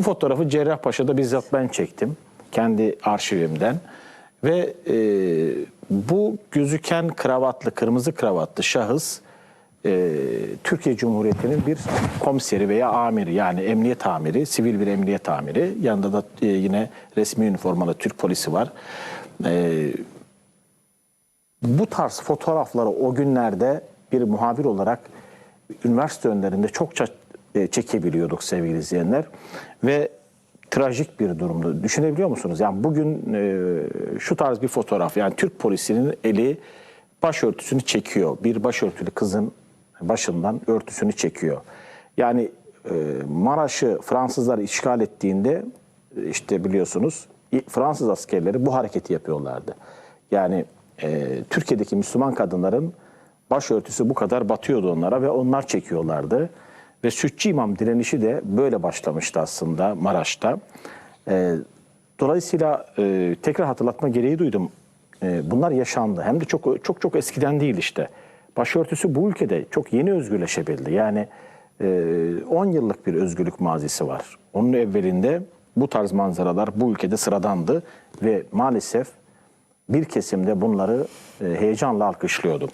Bu fotoğrafı Cerrahpaşa'da bizzat ben çektim. Kendi arşivimden. Ve e, bu gözüken kravatlı, kırmızı kravatlı şahıs e, Türkiye Cumhuriyeti'nin bir komiseri veya amiri yani emniyet amiri, sivil bir emniyet amiri. Yanında da e, yine resmi üniformalı Türk polisi var. E, bu tarz fotoğrafları o günlerde bir muhabir olarak üniversite önlerinde çokça e, çekebiliyorduk sevgili izleyenler. Ve trajik bir durumdu. Düşünebiliyor musunuz? Yani bugün e, şu tarz bir fotoğraf yani Türk polisinin eli başörtüsünü çekiyor. Bir başörtülü kızın başından örtüsünü çekiyor. Yani e, Maraş'ı Fransızlar işgal ettiğinde işte biliyorsunuz Fransız askerleri bu hareketi yapıyorlardı. Yani e, Türkiye'deki Müslüman kadınların başörtüsü bu kadar batıyordu onlara ve onlar çekiyorlardı. Ve Sütçü İmam direnişi de böyle başlamıştı aslında Maraş'ta. E, dolayısıyla e, tekrar hatırlatma gereği duydum. E, bunlar yaşandı. Hem de çok çok çok eskiden değil işte. Başörtüsü bu ülkede çok yeni özgürleşebildi. Yani e, 10 yıllık bir özgürlük mazisi var. Onun evvelinde bu tarz manzaralar bu ülkede sıradandı ve maalesef bir kesimde bunları e, heyecanla alkışlıyordu.